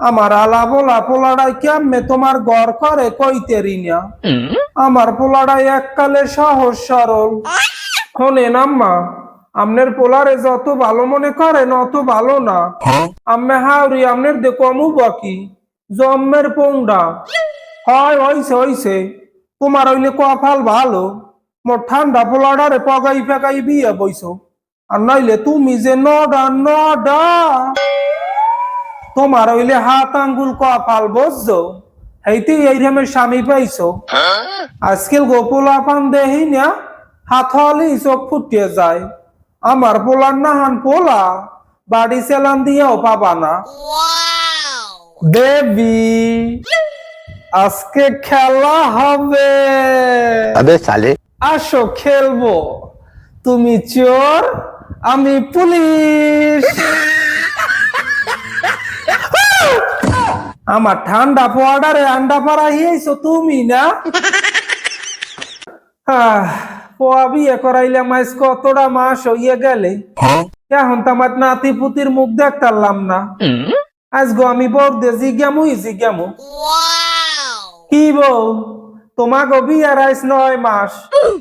আমার আলা বলা পোলাড়াই কেমনে তোমার গড় করে কইতেরি না আমার পোলাড়াই এককালে সহজ সরল। শোনেন আম্মা, আমনের পোলারে যত ভালো মনে করেন অত ভালো না। আম্মে হাওরি আমনের দেখো আমু বাকি জম্মের পোংডা। হয়, হইছে হইছে। তোমার হইলে কপাল ভালো। মোর ঠান্ডা পোলাডারে পগাই ফেকাই বিয়ে বইছো। আর নাইলে তুমি যে নডা নডা। তোমার হইলে হাত আঙ্গুল কপাল বসছো হেইতে এই রকমের স্বামী পাইছো। আজকাল গোপলা পান দেহি না হাত হলেই চোখ ফুটিয়ে যায়। আমার পোলার না হান পোলা বাড়ি সেলান দিয়েও পাবা না। দেবী আজকে খেলা হবে। আসো খেলব। তুমি চোর আমি পুলিশ। আমার ঠান্ডা পোয়াডারে আন্ডা পাড়া হিয়েছো তুমি না? আহ, পোয়া বিয়ে করাইলাম আজ কতটা মাস হইয়ে গেলে। এখন তো আমার নাতি পুতির মুখ দেখতারলাম না। আজ গো আমি বর্দে জিজ্ঞামু। জিজ্ঞামু কি বউ? তোমাকে বিয়ার আইস নয় মাস।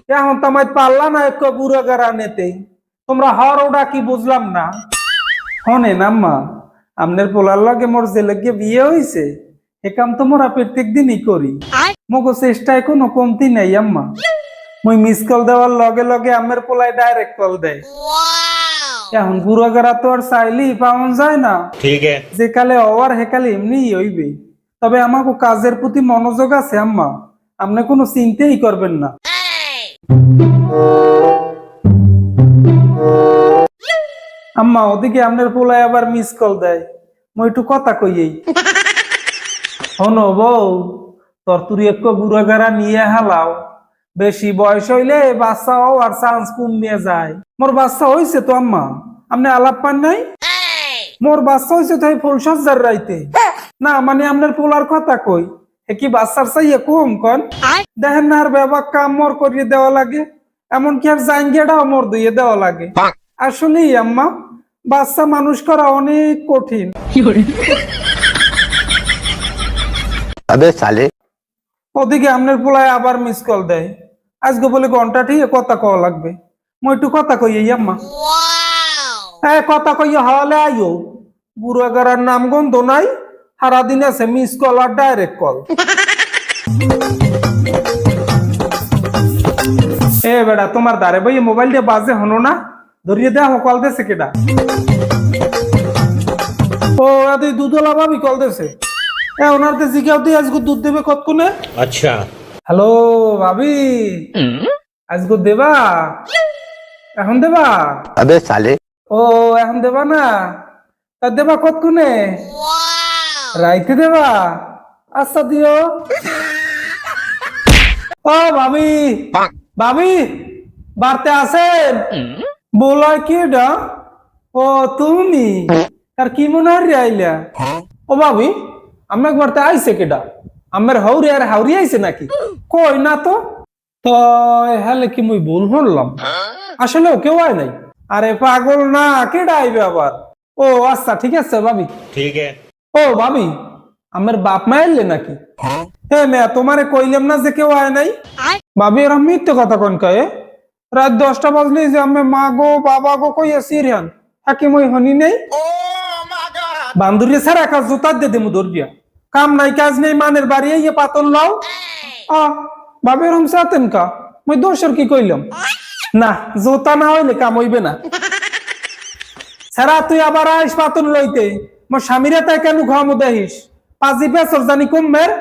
এখন তোমায় পারলা না এক গুড়ো গাড়া নেতে। তোমরা হর ওটা কি বুঝলাম না? হনে আম্মা আমনের পোলার লাগে মোর জেলে গিয়ে বিয়ে হইছে এ কাম তো মোরা প্রত্যেক দিনই করি। মগো চেষ্টায় কোনো কমতি নাই আম্মা। মুই মিস কল দেওয়ার লগে লগে আমের পোলায় ডাইরেক্ট কল দেয়। এখন বুড়োগেরা তো আর চাইলেই পাওয়া যায় না। ঠিক যে কালে অওয়ার হেকালে এমনি হইবে। তবে আমাকে কাজের প্রতি মনোযোগ আছে আম্মা। আপনি কোনো চিন্তাই করবেন না। আম্মা, ওদিকে আপনার পোলায় আবার মিস কল দেয়। মই একটু কথা কইয়েই হনো বউ, তোর তুই একটু গুড়াগাড়া নিয়ে হালাও। বেশি বয়স হইলে বাচ্চা হওয়ার চান্স কমিয়ে যায়। মোর বাচ্চা হইছে তো আম্মা, আপনি আলাপ পান নাই? মোর বাচ্চা হয়েছে তাই ফুল সজ্জার রাইতে। না মানে আপনার পোলার কথা কই, এ কি বাচ্চার চাইয়ে কম কন? দেখেন না আর ব্যবহার কাম মোর করিয়ে দেওয়া লাগে, এমনকি আর জাঙ্গিয়াটাও মোর দিয়ে দেওয়া লাগে। আসলেই আম্মা বাচ্চা মানুষ করা অনেক কঠিন। ওদিকে আমনের পোলায় আবার মিস কল দেয়। আজকে বলে ঘণ্টা ঠিক কথা কওয়া লাগবে। মই একটু কথা কই আম্মা। হ্যাঁ কথা কইয়া হওয়ালে আইও। বুড়াগারার নাম গন্ধ নাই সারাদিন আছে মিস কল আর ডাইরেক্ট কল এ বেড়া তোমার দ্বারে বই মোবাইলটা বাজে হনো না? ধরিয়ে দে আমার কল কেটা ও এতই দুধলা ভাবি কল দেশে হ্যাঁ ওনার দিয়ে আজকে দুধ দেবে কতক্ষণে? আচ্ছা। হ্যালো ভাবি। আজকে দেবা? এখন দেবা? আবে সালে। ও এখন দেবা না? তা দেবা কতক্ষণে? রাইতে দেবা? আচ্ছা দিও। ও ভাবি। ভাবি বাড়তে আসেন বোলায় কে ডা ও তুমি? আর কি মনে হয় আইলা? হ্যাঁ। ও বাবি আমি একবার তো আইছে কেডা? আমার হাউরি আর হাউরি আইসে নাকি? কই না তো? তয় হ্যালে কি মুই ভুল হলাম হ্যাঁ। আসলে কেউ আয় নাই। আরে পাগল না কেডা আইবে আবার? ও আচ্ছা ঠিক আছে ভাবি ঠিক ও বাবি আমার বাপ মা এলে নাকি? হ্যাঁ। মেয়া তোমারে কইলাম না যে কেউ আয় নাই? ভাবি এরম মিথ্যে কথা কন কয়ে রাত দশটা বাজলে যে আমি মা গো বাবা গো কইয়া সিরিয়ান হাকি মই হনি নেই? বান্ধুরি ছাড়া একা জুতা দিয়ে দিমু ধরবিয়া কাম নাই কাজ নেই মানের বাড়ি ইয়ে পাতন লাও আ ভাবি এরম চাতেন কা? মই দোষের কি কইলাম? না জোতা না হইলে কাম হইবে না। সারা তুই আবার আইস পাতন লইতে। মোর স্বামীরা তাই কেন ঘামু দেহিস পাঁচি পেছর জানি কমবের